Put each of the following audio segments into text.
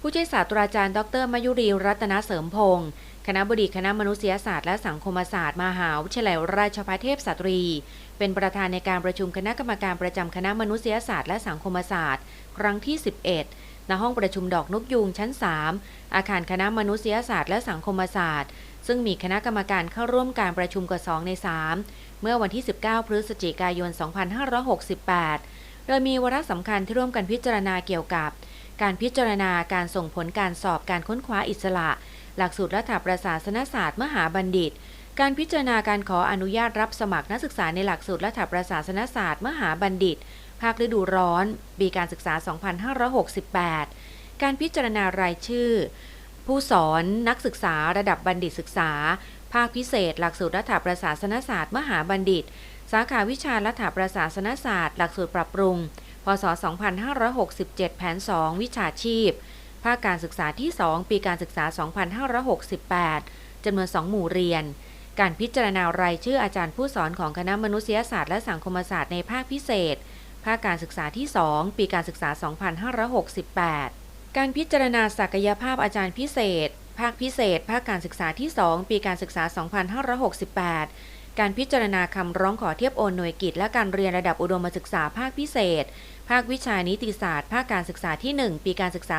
ผู้ช่วยศาสตราจารย์ ดรมายุรีรัตนเสริมพงศ์คณะบดีคณะมนุษยศาสตร์และสังคมศาสตร์มหาวิทยาลัยราชภัฏเทพสตรี เป็นประธานในการประชุมคณะกรรมการประจำคณะมนุษยศาสตร์และสังคมศาสตร์ ครั้งที่ 11 ณห้องประชุมดอกนกยูงชั้น 3 อาคารคณะมนุษยศาสตร์และสังคมศาสตร์ ซึ่งมีคณะกรรมการเข้าร่วมการประชุมกว่า 2 ใน 3 เมื่อวันที่ 19 พฤศจิกายน 2568 โดยมีวาระสำคัญที่ร่วมกันพิจารณาเกี่ยวกับ การพิจารณาการส่งผลการสอบการค้นคว้าอิสระ หลักสูตรรัฐประศาสนศาสตร์มหาบัณฑิต การพิจารณาการขออนุญาตรับสมัครนักศึกษาในหลักสูตรรัฐประศาสนศาสตร์มหาบัณฑิต ภาคฤดูร้อน ปีการศึกษา 2568 การพิจารณารายชื่อ ผู้สอนนักศึกษาระดับบัณฑิตศึกษา ภาคพิเศษ หลักสูตรรัฐประศาสนศาสตร์ มหาบัณฑิต สาขาวิชารัฐประศาสนศาสตร์ หลักสูตรปรับปรุง ศ 2567 แผน 2 วิชาชีพ ภาคการศึกษาที่ 2 ปีการศึกษา 2568 จำนวน 2 หมู่เรียน การพิจารณารายชื่ออาจารย์ผู้สอนของคณะมนุษยศาสตร์และสังคมศาสตร์ในภาคพิเศษ ภาคการศึกษาที่ 2 ปีการศึกษา 2568 การพิจารณาศักยภาพอาจารย์พิเศษ ภาคพิเศษ ภาคการศึกษาที่ 2 ปีการศึกษา 2568 การพิจารณาคำร้องขอเทียบโอนหน่วยกิจ และการเรียนระดับอุดมศึกษาภาคพิเศษ ภาควิชานิติศาสตร์ ภาคการศึกษาที่ 1 ปีการศึกษา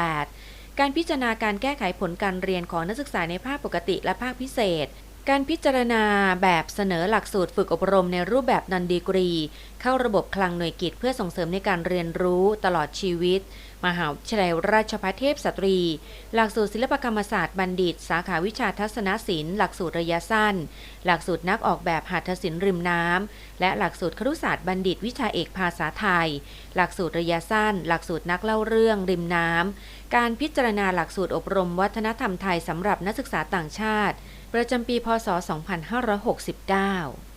2568 การพิจารณาการแก้ไขผลการเรียนของนักศึกษาในภาคปกติและภาคพิเศษ การพิจารณาแบบเสนอหลักสูตรฝึกอบรมในรูปแบบนันดีกรี เข้าระบบคลังหน่วยกิจเพื่อส่งเสริมในการเรียนรู้ตลอดชีวิต มหาวิทยาลัยราชภัฏเทพสตรี หลักสูตรศิลปกรรมศาสตร์บัณฑิต สาขาวิชาทัศนศิลป์ หลักสูตรระยะสั้น หลักสูตรนักออกแบบหัตถศิลป์ริมน้ำและหลักสูตรครุศาสตร์บัณฑิต วิชาเอกภาษาไทย หลักสูตรระยะสั้น หลักสูตรนักเล่าเรื่องริมน้ำการพิจารณาหลักสูตรอบรม วัฒนธรรมไทยสำหรับนักศึกษาต่างชาติ ประจำปี พศ 2569